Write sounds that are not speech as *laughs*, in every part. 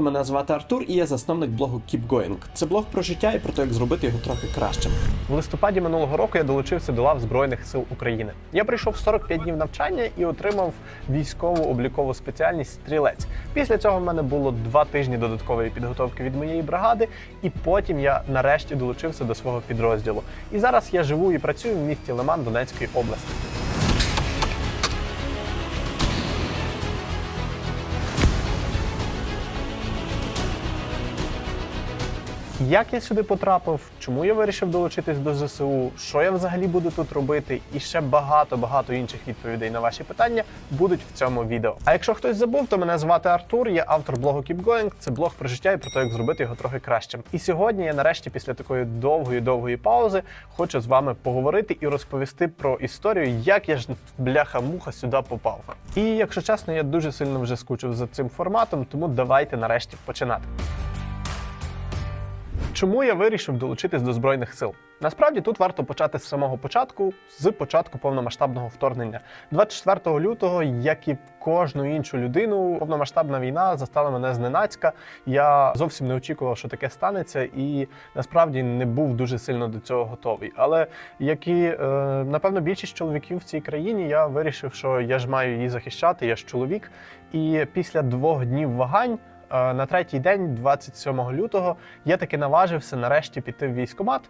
Мене звати Артур і я засновник блогу Keep Going. Це блог про життя і про те, як зробити його трохи кращим. В листопаді минулого року я долучився до лав Збройних сил України. Я прийшов 45 днів навчання і отримав військову облікову спеціальність стрілець. Після цього в мене було два тижні додаткової підготовки від моєї бригади, і потім я нарешті долучився до свого підрозділу. І зараз я живу і працюю в місті Лиман Донецької області. Як я сюди потрапив, чому я вирішив долучитись до ЗСУ, що я взагалі буду тут робити, і ще багато багато інших відповідей на ваші питання будуть в цьому відео. А якщо хтось забув, то мене звати Артур, я автор блогу Keep Going. Це блог про життя і про те, як зробити його трохи кращим. І сьогодні я нарешті, після такої довгої довгої паузи, хочу з вами поговорити і розповісти про історію, як я ж бляха-муха сюди попав. І якщо чесно, я дуже сильно вже скучив за цим форматом, тому давайте нарешті починати. Чому я вирішив долучитись до збройних сил? Насправді тут варто почати з самого початку, з початку повномасштабного вторгнення. 24 лютого, як і кожну іншу людину, повномасштабна війна застала мене зненацька. Я зовсім не очікував, що таке станеться, і насправді не був дуже сильно до цього готовий. Але як і е, напевно більшість чоловіків в цій країні, я вирішив, що я ж маю її захищати, я ж чоловік. І після двох днів вагань. На третій день, 27 лютого, я таки наважився нарешті піти в військкомат.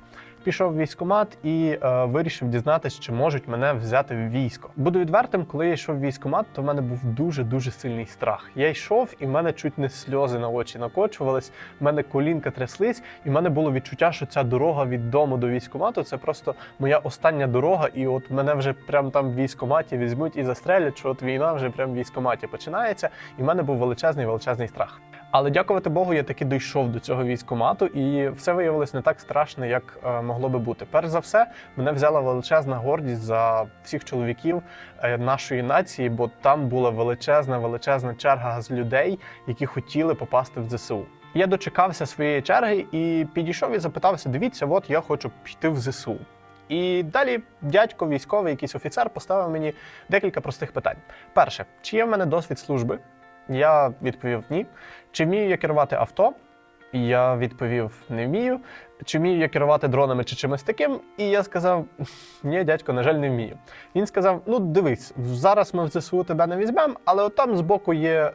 Пішов в військкомат і е, вирішив дізнатися, чи можуть мене взяти в військо. Буду відвертим, коли я йшов в військкомат, то в мене був дуже дуже сильний страх. Я йшов, і в мене чуть не сльози на очі накочувались. в мене колінка тряслись, і в мене було відчуття, що ця дорога від дому до військкомату це просто моя остання дорога. І от мене вже прямо там в військкоматі візьмуть і застрелять, що от війна вже прямо в військкоматі починається. І в мене був величезний величезний страх. Але дякувати Богу, я таки дійшов до цього військкомату, і все виявилось не так страшно, як е, могло би бути. Перш за все, мене взяла величезна гордість за всіх чоловіків е, нашої нації, бо там була величезна, величезна черга з людей, які хотіли попасти в ЗСУ. Я дочекався своєї черги і підійшов і запитався: дивіться, от я хочу піти в ЗСУ. І далі дядько, військовий, якийсь офіцер, поставив мені декілька простих питань. Перше, чи є в мене досвід служби? Я відповів ні. Чи вмію я керувати авто? Я відповів не вмію. Чи вмію я керувати дронами чи чимось таким? І я сказав: ні, дядько, на жаль, не вмію. Він сказав: Ну, дивись, зараз ми в ЗСУ тебе не візьмемо, але от там збоку є е,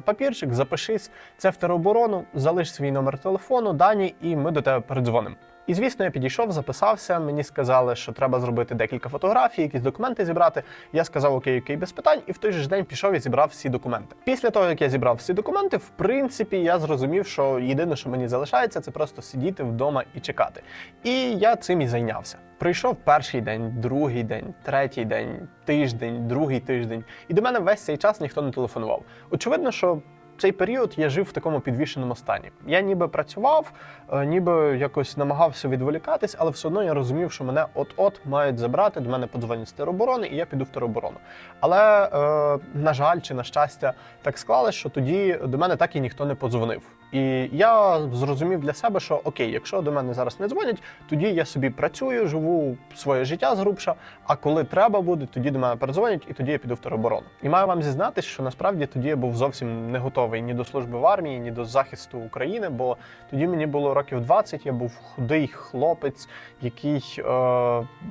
папірчик, запишись, це в тероборону, залиш свій номер телефону, дані, і ми до тебе передзвонимо. І звісно, я підійшов, записався. Мені сказали, що треба зробити декілька фотографій, якісь документи зібрати. Я сказав окей, окей, без питань, і в той же ж день пішов і зібрав всі документи. Після того, як я зібрав всі документи, в принципі, я зрозумів, що єдине, що мені залишається, це просто сидіти вдома і чекати. І я цим і зайнявся. Прийшов перший день, другий день, третій день, тиждень, другий тиждень, і до мене весь цей час ніхто не телефонував. Очевидно, що цей період я жив в такому підвішеному стані. Я ніби працював, е, ніби якось намагався відволікатись, але все одно я розумів, що мене от-от мають забрати. До мене подзвонять з тероборони, і я піду в тероборону. Але е, на жаль, чи на щастя, так склалось, що тоді до мене так і ніхто не подзвонив. І я зрозумів для себе, що окей, якщо до мене зараз не дзвонять, тоді я собі працюю, живу своє життя згрубша. А коли треба буде, тоді до мене передзвонять, і тоді я піду в тероборону. І маю вам зізнатись, що насправді тоді я був зовсім не готовий ні до служби в армії, ні до захисту України. Бо тоді мені було років 20, я був худий хлопець, який е,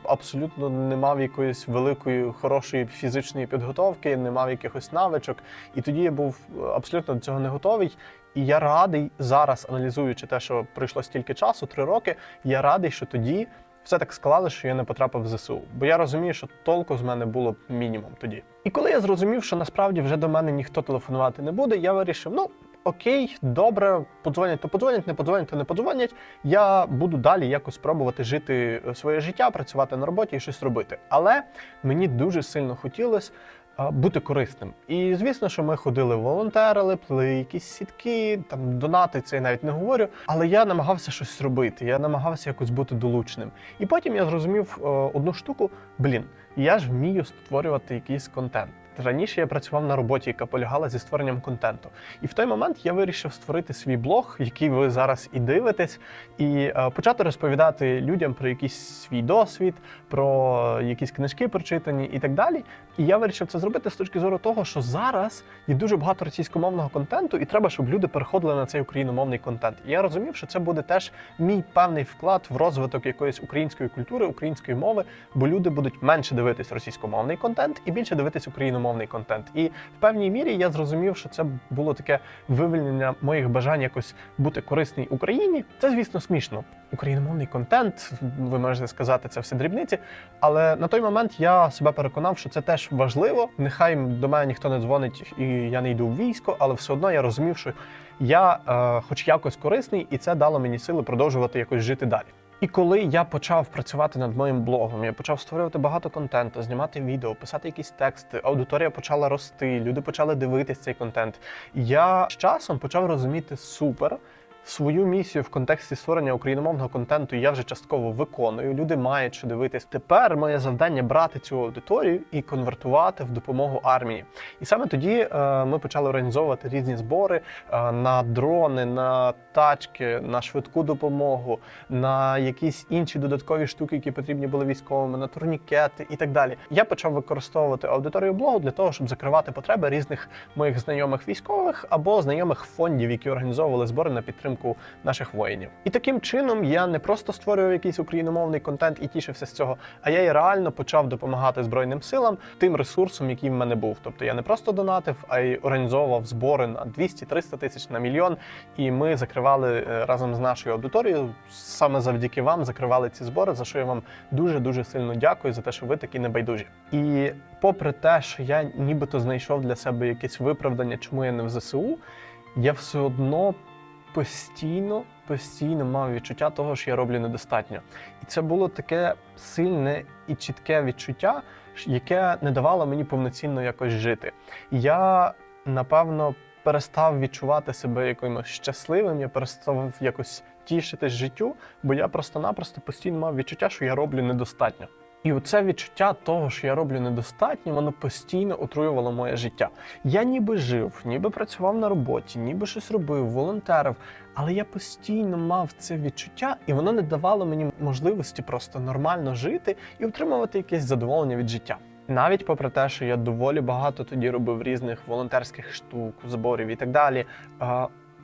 абсолютно не мав якоїсь великої хорошої фізичної підготовки, не мав якихось навичок. І тоді я був абсолютно до цього не готовий. І я радий зараз, аналізуючи те, що пройшло стільки часу, три роки. Я радий, що тоді все так склалося, що я не потрапив в ЗСУ. Бо я розумію, що толку з мене було б мінімум тоді. І коли я зрозумів, що насправді вже до мене ніхто телефонувати не буде, я вирішив: ну окей, добре, подзвонять, то подзвонять, не подзвонять, то не подзвонять. Я буду далі якось спробувати жити е, своє життя, працювати на роботі і щось робити. Але мені дуже сильно хотілося бути корисним. І звісно, що ми ходили волонтерили, плели якісь сітки, там донати це я навіть не говорю. Але я намагався щось робити. Я намагався якось бути долучним. І потім я зрозумів е, одну штуку: блін, я ж вмію створювати якийсь контент. Раніше я працював на роботі, яка полягала зі створенням контенту. І в той момент я вирішив створити свій блог, який ви зараз і дивитесь, і е, почати розповідати людям про якийсь свій досвід, про якісь книжки прочитані і так далі. І я вирішив це зробити з точки зору того, що зараз є дуже багато російськомовного контенту, і треба, щоб люди переходили на цей україномовний контент. І я розумів, що це буде теж мій певний вклад в розвиток якоїсь української культури, української мови, бо люди будуть менше дивитись російськомовний контент і більше дивитись україномовний контент. І в певній мірі я зрозумів, що це було таке вивільнення моїх бажань якось бути корисній Україні. Це, звісно, смішно. Україномовний контент, ви можете сказати, це все дрібниці. Але на той момент я себе переконав, що це теж важливо. Нехай до мене ніхто не дзвонить і я не йду в військо, але все одно я розумів, що я, е, хоч якось корисний, і це дало мені сили продовжувати якось жити далі. І коли я почав працювати над моїм блогом, я почав створювати багато контенту, знімати відео, писати якісь тексти. Аудиторія почала рости, люди почали дивитись цей контент. Я з часом почав розуміти супер. Свою місію в контексті створення україномовного контенту я вже частково виконую. Люди мають що дивитись. Тепер моє завдання брати цю аудиторію і конвертувати в допомогу армії. І саме тоді е, ми почали організовувати різні збори е, на дрони, на тачки, на швидку допомогу, на якісь інші додаткові штуки, які потрібні були військовими, на турнікети і так далі. Я почав використовувати аудиторію блогу для того, щоб закривати потреби різних моїх знайомих військових або знайомих фондів, які організовували збори на підтримку наших воїнів. І таким чином я не просто створював якийсь україномовний контент і тішився з цього, а я і реально почав допомагати збройним силам тим ресурсом, який в мене був. Тобто я не просто донатив, а й організовував збори на 200-300 тисяч на мільйон. І ми закривали е, разом з нашою аудиторією. Саме завдяки вам закривали ці збори, за що я вам дуже дуже сильно дякую за те, що ви такі небайдужі. І попри те, що я нібито знайшов для себе якесь виправдання, чому я не в ЗСУ, я все одно постійно, постійно мав відчуття того, що я роблю недостатньо. І це було таке сильне і чітке відчуття, яке не давало мені повноцінно якось жити. Я напевно перестав відчувати себе якимось щасливим, я перестав якось тішитись життю, бо я просто-напросто постійно мав відчуття, що я роблю недостатньо. І оце відчуття того, що я роблю недостатньо, воно постійно отруювало моє життя. Я ніби жив, ніби працював на роботі, ніби щось робив, волонтерив, але я постійно мав це відчуття, і воно не давало мені можливості просто нормально жити і отримувати якесь задоволення від життя. Навіть попри те, що я доволі багато тоді робив різних волонтерських штук, зборів і так далі,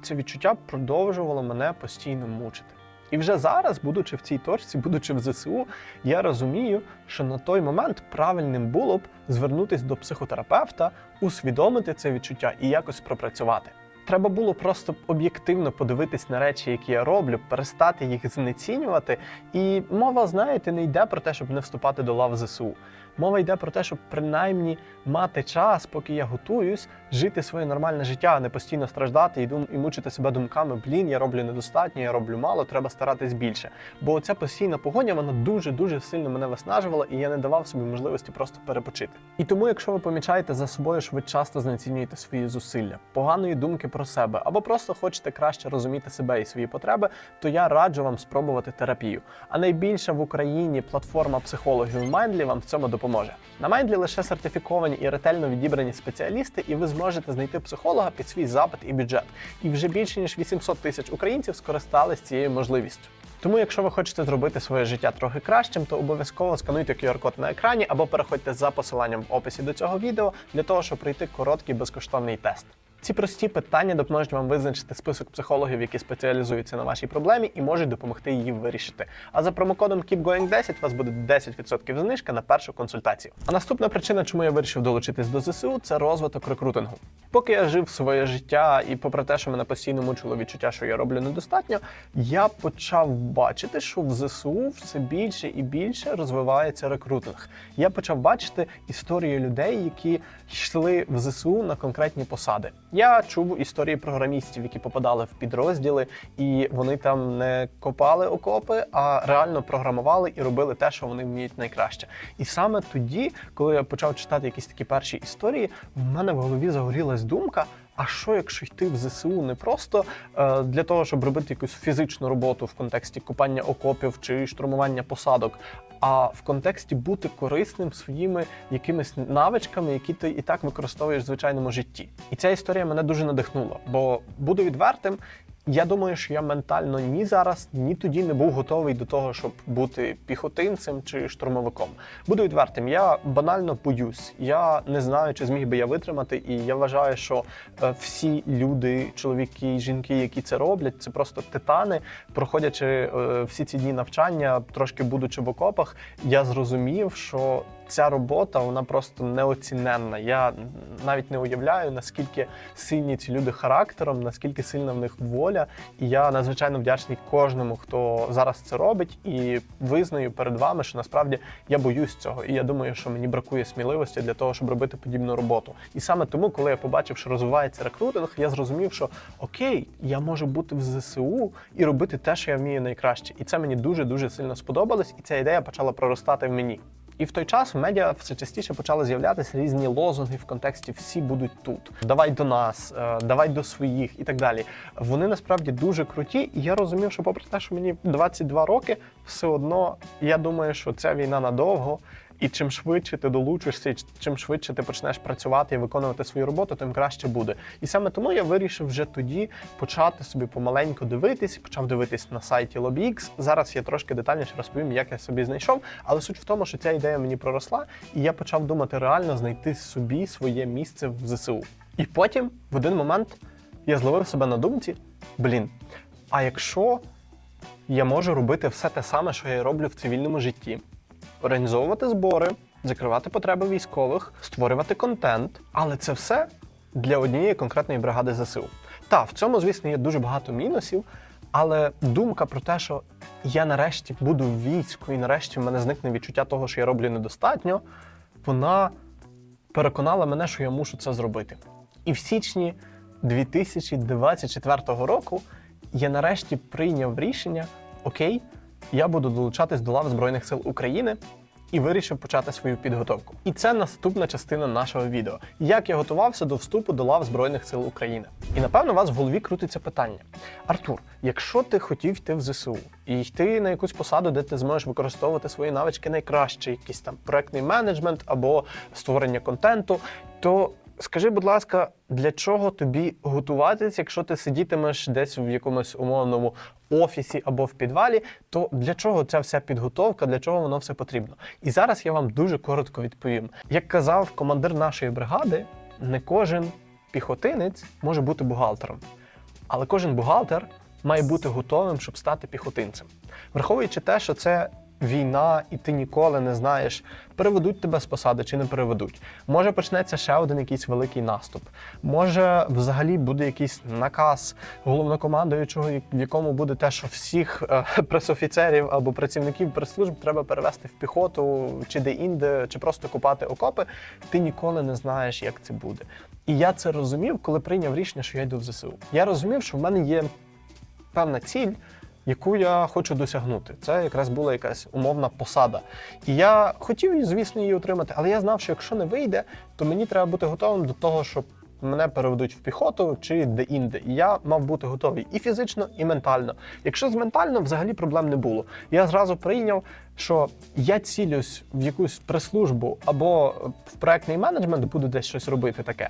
це відчуття продовжувало мене постійно мучити. І вже зараз, будучи в цій точці, будучи в ЗСУ, я розумію, що на той момент правильним було б звернутися до психотерапевта, усвідомити це відчуття і якось пропрацювати. Треба було просто об'єктивно подивитись на речі, які я роблю, перестати їх знецінювати. І мова, знаєте, не йде про те, щоб не вступати до лав ЗСУ. Мова йде про те, щоб принаймні мати час, поки я готуюсь, жити своє нормальне життя, а не постійно страждати і дум і мучити себе думками. Блін, я роблю недостатньо, я роблю мало, треба старатись більше. Бо ця постійна погоня вона дуже дуже сильно мене виснажувала, і я не давав собі можливості просто перепочити. І тому, якщо ви помічаєте за собою, що ви часто знецінюєте свої зусилля, поганої думки про себе, або просто хочете краще розуміти себе і свої потреби, то я раджу вам спробувати терапію. А найбільша в Україні платформа психологів Mindly вам в цьому допоможе. На Mindly лише сертифіковані і ретельно відібрані спеціалісти, і ви зможете знайти психолога під свій запит і бюджет. І вже більше ніж 800 тисяч українців скористались цією можливістю. Тому, якщо ви хочете зробити своє життя трохи кращим, то обов'язково скануйте QR-код на екрані або переходьте за посиланням в описі до цього відео для того, щоб пройти короткий безкоштовний тест. Ці прості питання допоможуть вам визначити список психологів, які спеціалізуються на вашій проблемі і можуть допомогти її вирішити. А за промокодом KEEPGOING10 у вас буде 10% знижка на першу консультацію. А наступна причина, чому я вирішив долучитись до ЗСУ, це розвиток рекрутингу. Поки я жив своє життя, і попри те, що мене постійно мучило відчуття, що я роблю недостатньо, я почав бачити, що в ЗСУ все більше і більше розвивається рекрутинг. Я почав бачити історії людей, які йшли в ЗСУ на конкретні посади. Я чув історії програмістів, які попадали в підрозділи, і вони там не копали окопи, а реально програмували і робили те, що вони вміють найкраще. І саме тоді, коли я почав читати якісь такі перші історії, в мене в голові загорілась думка. А що якщо йти в ЗСУ не просто е, для того, щоб робити якусь фізичну роботу в контексті купання окопів чи штурмування посадок, а в контексті бути корисним своїми якимись навичками, які ти і так використовуєш в звичайному житті. І ця історія мене дуже надихнула, бо буду відвертим. Я думаю, що я ментально ні зараз, ні тоді не був готовий до того, щоб бути піхотинцем чи штурмовиком. Буду відвертим, я банально боюсь. Я не знаю, чи зміг би я витримати, і я вважаю, що е, всі люди, чоловіки жінки, які це роблять, це просто титани. Проходячи е, всі ці дні навчання, трошки будучи в окопах, я зрозумів, що ця робота вона просто неоціненна. Я навіть не уявляю, наскільки сильні ці люди характером, наскільки сильна в них воля. І я надзвичайно вдячний кожному, хто зараз це робить, і визнаю перед вами, що насправді я боюсь цього. І я думаю, що мені бракує сміливості для того, щоб робити подібну роботу. І саме тому, коли я побачив, що розвивається рекрутинг, я зрозумів, що окей, я можу бути в ЗСУ і робити те, що я вмію найкраще. І це мені дуже дуже сильно сподобалось, і ця ідея почала проростати в мені. І в той час в медіа все частіше почали з'являтися різні лозунги в контексті всі будуть тут. Давай до нас, е, давай до своїх і так далі. Вони насправді дуже круті, і я розумів, що попри те, що мені 22 роки, все одно я думаю, що ця війна надовго. І чим швидше ти долучишся, і чим швидше ти почнеш працювати і виконувати свою роботу, тим краще буде. І саме тому я вирішив вже тоді почати собі помаленьку дивитись, почав дивитись на сайті LobbyX. Зараз я трошки детальніше розповім, як я собі знайшов. Але суть в тому, що ця ідея мені проросла, і я почав думати реально знайти собі своє місце в ЗСУ. І потім, в один момент, я зловив себе на думці: блін, а якщо я можу робити все те саме, що я роблю в цивільному житті організовувати збори, закривати потреби військових, створювати контент, але це все для однієї конкретної бригади ЗСУ. Та в цьому, звісно, є дуже багато мінусів, але думка про те, що я нарешті буду в війську, і нарешті в мене зникне відчуття того, що я роблю недостатньо, вона переконала мене, що я мушу це зробити. І в січні 2024 року я нарешті прийняв рішення: окей, я буду долучатись до лав Збройних сил України і вирішив почати свою підготовку. І це наступна частина нашого відео: як я готувався до вступу до лав Збройних сил України. І напевно у вас в голові крутиться питання: Артур, якщо ти хотів йти в ЗСУ і йти на якусь посаду, де ти зможеш використовувати свої навички найкраще, якийсь там проектний менеджмент або створення контенту, то Скажи, будь ласка, для чого тобі готуватись, якщо ти сидітимеш десь в якомусь умовному офісі або в підвалі, то для чого ця вся підготовка, для чого воно все потрібно? І зараз я вам дуже коротко відповім. Як казав командир нашої бригади, не кожен піхотинець може бути бухгалтером, але кожен бухгалтер має бути готовим, щоб стати піхотинцем. Враховуючи те, що це війна, і ти ніколи не знаєш, переведуть тебе з посади чи не переведуть. Може почнеться ще один якийсь великий наступ. Може, взагалі буде якийсь наказ головнокомандуючого, в якому буде те, що всіх е, *laughs* пресофіцерів або працівників прес-служб треба перевести в піхоту чи де-інде, чи просто купати окопи. Ти ніколи не знаєш, як це буде. І я це розумів, коли прийняв рішення, що я йду в ЗСУ. Я розумів, що в мене є певна ціль яку я хочу досягнути. Це якраз була якась умовна посада. І я хотів, звісно, її отримати, але я знав, що якщо не вийде, то мені треба бути готовим до того, щоб мене переведуть в піхоту чи де-інде. І я мав бути готовий і фізично, і ментально. Якщо з ментально, взагалі проблем не було. Я зразу прийняв, що я цілюсь в якусь прес-службу або в проектний менеджмент, буду десь щось робити таке.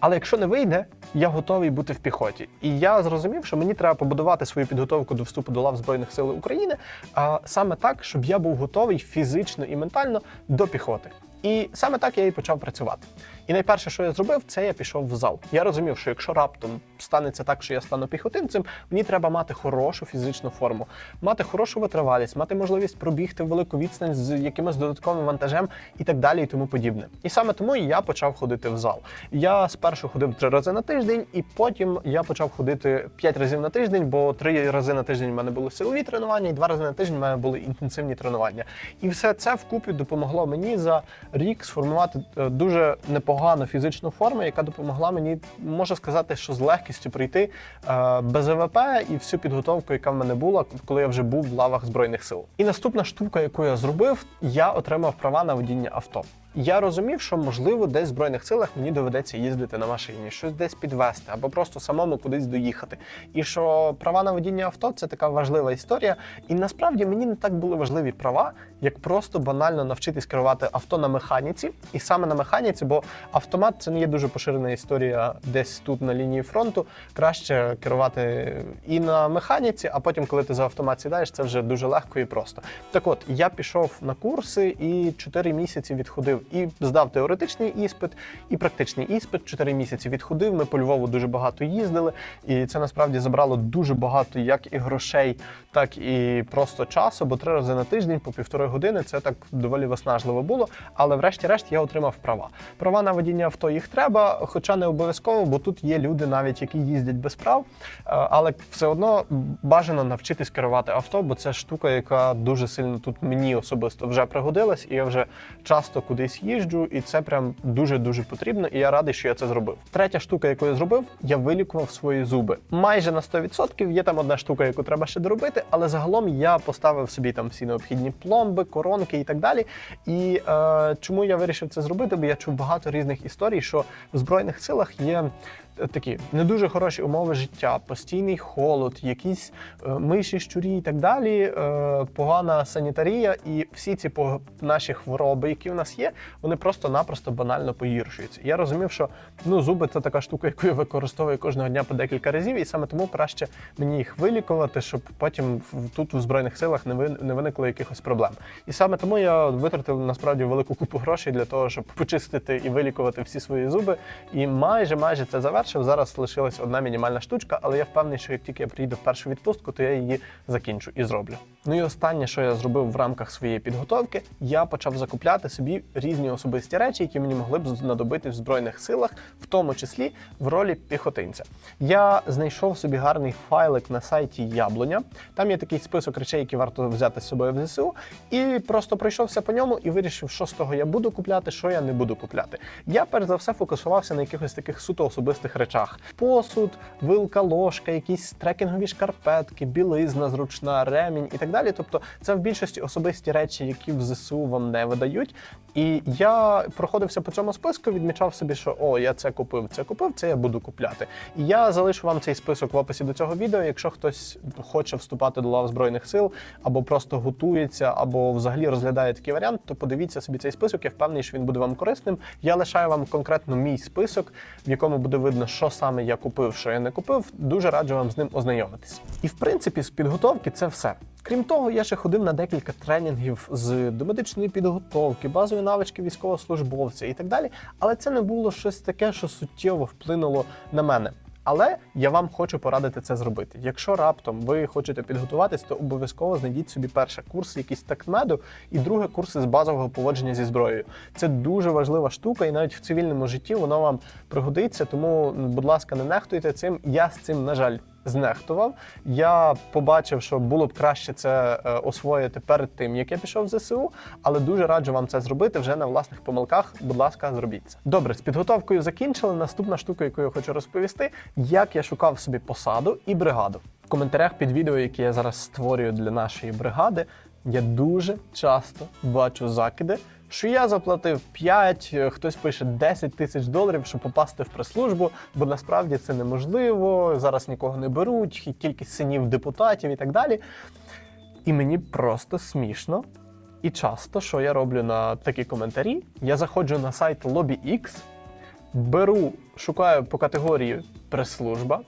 Але якщо не вийде, я готовий бути в піхоті. І я зрозумів, що мені треба побудувати свою підготовку до вступу до лав Збройних сил України, а саме так, щоб я був готовий фізично і ментально до піхоти. І саме так я і почав працювати. І найперше, що я зробив, це я пішов в зал. Я розумів, що якщо раптом станеться так, що я стану піхотинцем, мені треба мати хорошу фізичну форму, мати хорошу витривалість, мати можливість пробігти велику відстань з якимось додатковим вантажем і так далі, і тому подібне. І саме тому я почав ходити в зал. Я спершу ходив три рази на тиждень, і потім я почав ходити п'ять разів на тиждень, бо три рази на тиждень в мене були силові тренування, і два рази на тиждень в мене були інтенсивні тренування. І все це вкупі допомогло мені за рік сформувати е, дуже непогану фізичну форму, яка допомогла мені, можу сказати, що з легкістю прийти е, без ВВП і всю підготовку, яка в мене була, коли я вже був в лавах збройних сил. І наступна штука, яку я зробив, я отримав права на водіння авто. Я розумів, що можливо десь в збройних силах мені доведеться їздити на машині, щось десь підвести або просто самому кудись доїхати. І що права на водіння авто це така важлива історія. І насправді мені не так були важливі права, як просто банально навчитись керувати авто на механіці, і саме на механіці, бо автомат це не є дуже поширена історія десь тут на лінії фронту. Краще керувати і на механіці, а потім, коли ти за автомат сідаєш, це вже дуже легко і просто. Так от, я пішов на курси і 4 місяці відходив і здав теоретичний іспит, і практичний іспит. 4 місяці відходив. Ми по Львову дуже багато їздили, і це насправді забрало дуже багато як і грошей, так і просто часу, бо три рази на тиждень по півтори години це так доволі виснажливо було. Але врешті-решт я отримав права. Права на водіння авто їх треба, хоча не обов'язково, бо тут є люди, навіть які їздять без прав. Е, Але все одно бажано навчитись керувати авто, бо це штука, яка дуже сильно тут мені особисто вже пригодилась, і я вже часто кудись їжджу, і це прям дуже дуже потрібно. І я радий, що я це зробив. Третя штука, яку я зробив, я вилікував свої зуби. Майже на 100%. Є там одна штука, яку треба ще доробити, але загалом я поставив собі там всі необхідні пломби, коронки і так далі. І е, чому я вирішив це зробити? Бо я чув багато різних історій, що в збройних силах є. Такі не дуже хороші умови життя, постійний холод, якісь е, миші, щурі і так далі, е, погана санітарія, і всі ці наші хвороби, які в нас є, вони просто-напросто банально погіршуються. Я розумів, що ну зуби це така штука, яку я використовую кожного дня по декілька разів, і саме тому краще мені їх вилікувати, щоб потім тут у збройних силах не не виникло якихось проблем. І саме тому я витратив насправді велику купу грошей для того, щоб почистити і вилікувати всі свої зуби. І майже майже це завершив. Зараз лишилась одна мінімальна штучка, але я впевнений, що як тільки я приїду в першу відпустку, то я її закінчу і зроблю. Ну і останнє, що я зробив в рамках своєї підготовки, я почав закупляти собі різні особисті речі, які мені могли б знадобитись в збройних силах, в тому числі в ролі піхотинця. Я знайшов собі гарний файлик на сайті Яблуня. Там є такий список речей, які варто взяти з собою в ЗСУ, і просто пройшовся по ньому і вирішив, що з того я буду купляти, що я не буду купляти. Я перш за все фокусувався на якихось таких суто особистих речах: посуд, вилка, ложка, якісь трекінгові шкарпетки, білизна зручна, ремінь і так далі. Тобто, це в більшості особисті речі, які в ЗСУ вам не видають. І я проходився по цьому списку, відмічав собі, що о, я це купив, це купив, це я буду купляти. І я залишу вам цей список в описі до цього відео. Якщо хтось хоче вступати до лав збройних сил, або просто готується, або взагалі розглядає такий варіант, то подивіться собі цей список. Я впевнений, що він буде вам корисним. Я лишаю вам конкретно мій список, в якому буде видно, що саме я купив, що я не купив. Дуже раджу вам з ним ознайомитись. І в принципі, з підготовки це все. Крім того, я ще ходив на декілька тренінгів з домедичної підготовки, базові навички військовослужбовця і так далі. Але це не було щось таке, що суттєво вплинуло на мене. Але я вам хочу порадити це зробити. Якщо раптом ви хочете підготуватись, то обов'язково знайдіть собі перше курс якийсь такмеду, і друге курси з базового поводження зі зброєю. Це дуже важлива штука, і навіть в цивільному житті воно вам пригодиться. Тому, будь ласка, не нехтуйте цим. Я з цим, на жаль, знехтував. Я побачив, що було б краще це е, освоїти перед тим, як я пішов в ЗСУ, але дуже раджу вам це зробити вже на власних помилках. Будь ласка, зробіть це. Добре, з підготовкою закінчили. Наступна штука, яку я хочу розповісти, як я шукав собі посаду і бригаду. В коментарях під відео, яке я зараз створюю для нашої бригади, я дуже часто бачу закиди. Що я заплатив 5, е, хтось пише 10 тисяч доларів, щоб попасти в прес-службу, бо насправді це неможливо. Зараз нікого не беруть, кількість синів депутатів і так далі. І мені просто смішно. І часто, що я роблю на такі коментарі, я заходжу на сайт LobbyX, беру, шукаю по категорії прес-служба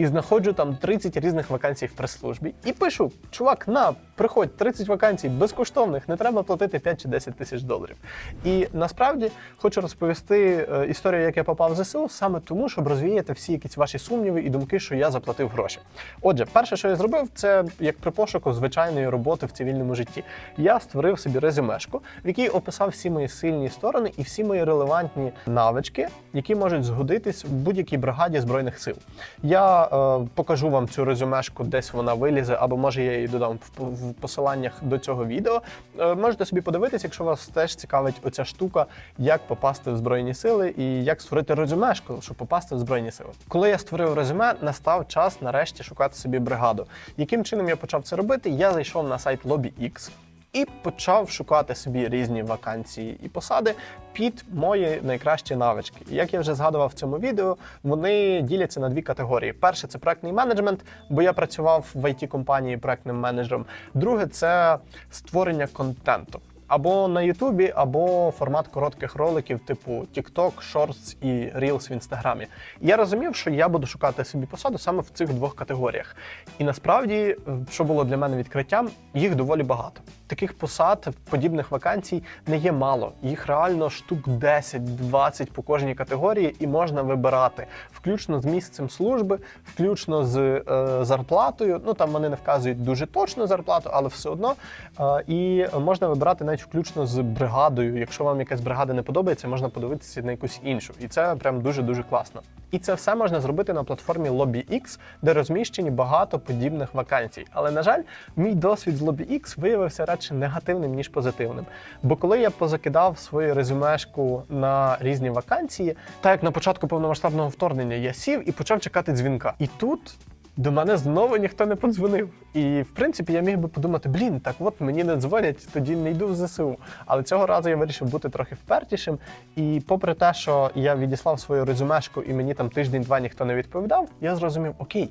і знаходжу там 30 різних вакансій в прес-службі і пишу: чувак, на, приходь, 30 вакансій безкоштовних, не треба платити 5 чи 10 тисяч доларів. І насправді хочу розповісти е, історію, як я попав в ЗСУ, саме тому, щоб розвіяти всі якісь ваші сумніви і думки, що я заплатив гроші. Отже, перше, що я зробив, це як при пошуку звичайної роботи в цивільному житті. Я створив собі резюмешку, в якій описав всі мої сильні сторони і всі мої релевантні навички, які можуть згодитись в будь-якій бригаді збройних сил. Я е, покажу вам цю резюмешку, десь вона вилізе, або може я її додам в, в посиланнях до цього відео. Е, можете собі подивитись, якщо вас теж цікавить оця штука, як попасти в збройні сили і як створити резюмешку, щоб попасти в збройні сили. Коли я створив резюме, настав час нарешті шукати собі бригаду. Яким чином я почав це робити? Я зайшов на сайт LobbyX. І почав шукати собі різні вакансії і посади під мої найкращі навички. Як я вже згадував в цьому відео, вони діляться на дві категорії: перше це проектний менеджмент, бо я працював в it компанії проектним менеджером. Друге це створення контенту. Або на Ютубі, або формат коротких роликів, типу TikTok, Shorts і Reels в інстаграмі. Я розумів, що я буду шукати собі посаду саме в цих двох категоріях. І насправді, що було для мене відкриттям, їх доволі багато. Таких посад, подібних вакансій не є мало. Їх реально штук 10-20 по кожній категорії, і можна вибирати, включно з місцем служби, включно з е, зарплатою. Ну там вони не вказують дуже точно зарплату, але все одно. Е, і можна вибирати навіть включно з бригадою. Якщо вам якась бригада не подобається, можна подивитися на якусь іншу. І це прям дуже дуже класно. І це все можна зробити на платформі LobbyX, де розміщені багато подібних вакансій. Але на жаль, мій досвід з LobbyX виявився радше негативним ніж позитивним. Бо коли я позакидав свою резюмешку на різні вакансії, так як на початку повномасштабного вторгнення я сів і почав чекати дзвінка. І тут. До мене знову ніхто не подзвонив. І в принципі я міг би подумати: блін, так от мені не дзвонять, тоді не йду в ЗСУ. Але цього разу я вирішив бути трохи впертішим. І попри те, що я відіслав свою резюмешку, і мені там тиждень-два ніхто не відповідав, я зрозумів, окей,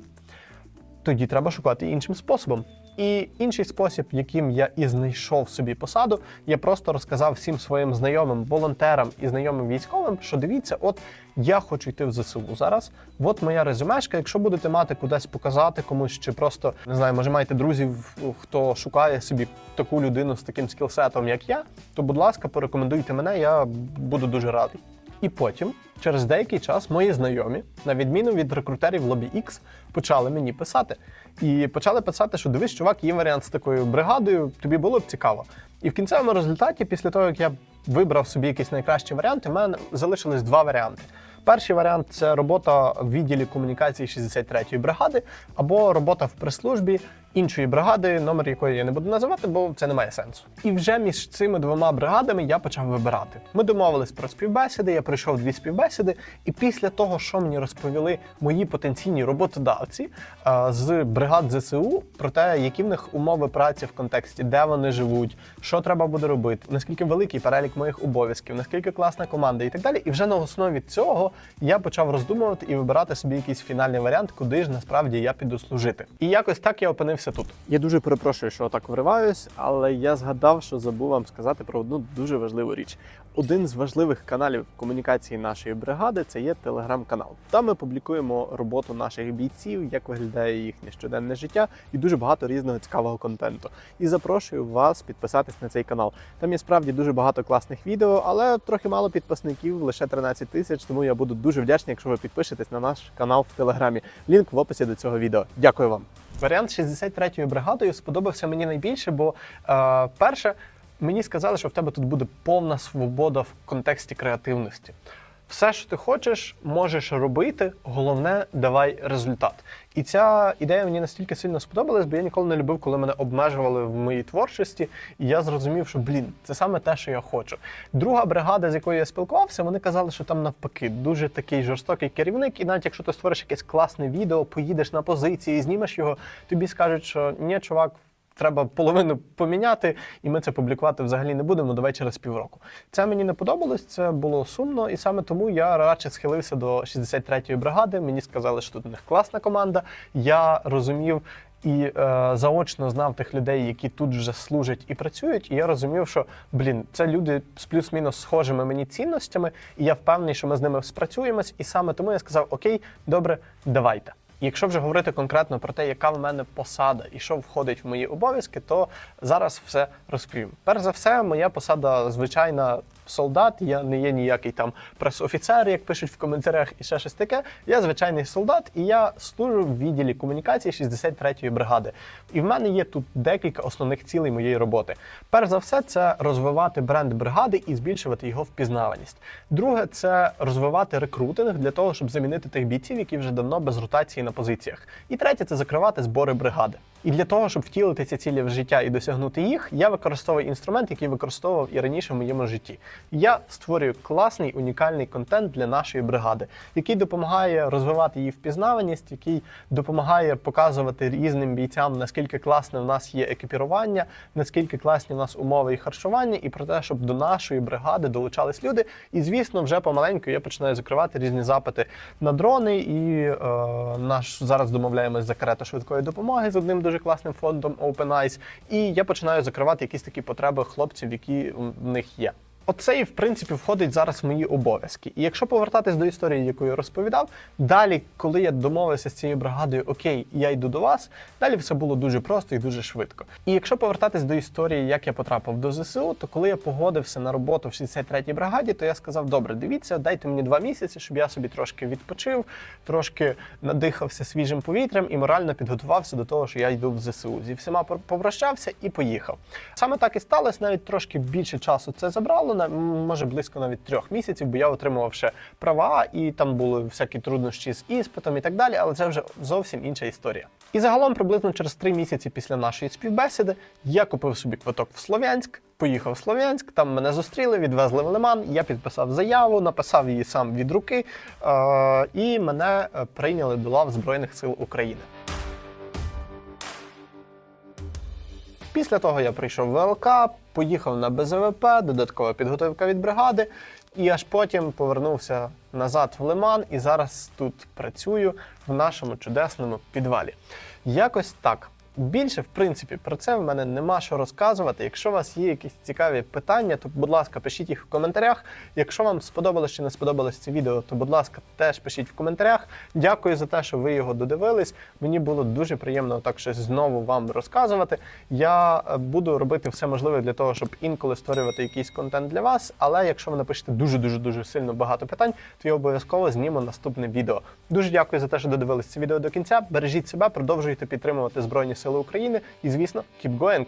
тоді треба шукати іншим способом. І інший спосіб, яким я і знайшов собі посаду, я просто розказав всім своїм знайомим, волонтерам і знайомим військовим, що дивіться, от я хочу йти в ЗСУ зараз. От моя резюмешка. Якщо будете мати кудись показати комусь, чи просто не знаю, може маєте друзів, хто шукає собі таку людину з таким скілсетом, як я, то будь ласка, порекомендуйте мене, я буду дуже радий. І потім, через деякий час, мої знайомі, на відміну від рекрутерів LobbyX, почали мені писати. І почали писати, що дивись, чувак, є варіант з такою бригадою, тобі було б цікаво. І в кінцевому результаті, після того, як я вибрав собі якісь найкращі варіанти, в мене залишились два варіанти. Перший варіант це робота в відділі комунікації 63-ї бригади або робота в прес-службі іншої бригади, номер якої я не буду називати, бо це не має сенсу. І вже між цими двома бригадами я почав вибирати. Ми домовились про співбесіди, я пройшов дві співбесіди, і після того, що мені розповіли мої потенційні роботодавці а, з бригад ЗСУ, про те, які в них умови праці в контексті, де вони живуть, що треба буде робити, наскільки великий перелік моїх обов'язків, наскільки класна команда і так далі. І вже на основі цього я почав роздумувати і вибирати собі якийсь фінальний варіант, куди ж насправді я піду служити. І якось так я опинився тут. Я дуже перепрошую, що так вриваюсь, але я згадав, що забув вам сказати про одну дуже важливу річ. Один з важливих каналів комунікації нашої бригади це є телеграм-канал. Там ми публікуємо роботу наших бійців, як виглядає їхнє щоденне життя, і дуже багато різного цікавого контенту. І запрошую вас підписатись на цей канал. Там є справді дуже багато класних відео, але трохи мало підписників, лише 13 тисяч. Тому я буду дуже вдячний, якщо ви підпишетесь на наш канал в телеграмі. Лінк в описі до цього відео. Дякую вам. Варіант 63-ю бригадою сподобався мені найбільше, бо е, перше, мені сказали, що в тебе тут буде повна свобода в контексті креативності. Все, що ти хочеш, можеш робити. Головне, давай результат. І ця ідея мені настільки сильно сподобалась, бо я ніколи не любив, коли мене обмежували в моїй творчості. І я зрозумів, що блін, це саме те, що я хочу. Друга бригада, з якою я спілкувався, вони казали, що там навпаки дуже такий жорстокий керівник. І навіть якщо ти створиш якесь класне відео, поїдеш на позиції, знімеш його, тобі скажуть, що ні, чувак. Треба половину поміняти, і ми це публікувати взагалі не будемо. Давай через півроку. Це мені не подобалось, це було сумно, і саме тому я радше схилився до 63-ї бригади. Мені сказали, що тут у них класна команда. Я розумів і е, заочно знав тих людей, які тут вже служать і працюють. І я розумів, що блін, це люди з плюс-мінус схожими мені цінностями, і я впевнений, що ми з ними спрацюємось. І саме тому я сказав: Окей, добре, давайте. Якщо вже говорити конкретно про те, яка в мене посада і що входить в мої обов'язки, то зараз все розповім. Перш за все, моя посада звичайна солдат. Я не є ніякий там пресофіцер, як пишуть в коментарях, і ще щось таке. Я звичайний солдат, і я служу в відділі комунікації 63-ї бригади. І в мене є тут декілька основних цілей моєї роботи. Перш за все, це розвивати бренд бригади і збільшувати його впізнаваність. Друге, це розвивати рекрутинг для того, щоб замінити тих бійців, які вже давно без ротації на позиціях. І третє це закривати збори бригади. І для того, щоб втілити ці цілі в життя і досягнути їх, я використовую інструмент, який використовував і раніше в моєму житті. Я створюю класний унікальний контент для нашої бригади, який допомагає розвивати її впізнаваність, який допомагає показувати різним бійцям, наскільки класне в нас є екіпірування, наскільки класні в нас умови і харчування, і про те, щоб до нашої бригади долучались люди. І звісно, вже помаленьку я починаю закривати різні запити на дрони. І е, наш зараз домовляємось за карету швидкої допомоги з одним дуже класним фондом Open Eyes. І я починаю закривати якісь такі потреби хлопців, які в них є. Оце і в принципі входить зараз в мої обов'язки. І якщо повертатись до історії, яку я розповідав, далі, коли я домовився з цією бригадою, окей, я йду до вас, далі все було дуже просто і дуже швидко. І якщо повертатись до історії, як я потрапив до ЗСУ, то коли я погодився на роботу в 63-й бригаді, то я сказав: добре, дивіться, дайте мені два місяці, щоб я собі трошки відпочив, трошки надихався свіжим повітрям і морально підготувався до того, що я йду в ЗСУ. Зі всіма попрощався і поїхав. Саме так і сталося, навіть трошки більше часу це забрало, на- може близько навіть трьох місяців, бо я отримував ще права, і там були всякі труднощі з іспитом і так далі, але це вже зовсім інша історія. І загалом, приблизно через три місяці після нашої співбесіди, я купив собі квиток в Слов'янськ, поїхав в Слов'янськ, там мене зустріли, відвезли в Лиман. Я підписав заяву, написав її сам від руки, е- і мене е, прийняли до лав Збройних сил України. Після того я прийшов в ВЛК, поїхав на БЗВП, додаткова підготовка від бригади, і аж потім повернувся назад в Лиман і зараз тут працюю в нашому чудесному підвалі. Якось так. Більше, в принципі, про це в мене нема що розказувати. Якщо у вас є якісь цікаві питання, то, будь ласка, пишіть їх в коментарях. Якщо вам сподобалось чи не сподобалось це відео, то, будь ласка, теж пишіть в коментарях. Дякую за те, що ви його додивились. Мені було дуже приємно так щось знову вам розказувати. Я е, буду робити все можливе для того, щоб інколи створювати якийсь контент для вас. Але якщо ви напишете дуже дуже дуже сильно багато питань, то я обов'язково зніму наступне відео. Дуже дякую за те, що додивились це відео до кінця. Бережіть себе, продовжуйте підтримувати Збройні Сили України і, звісно, keep going!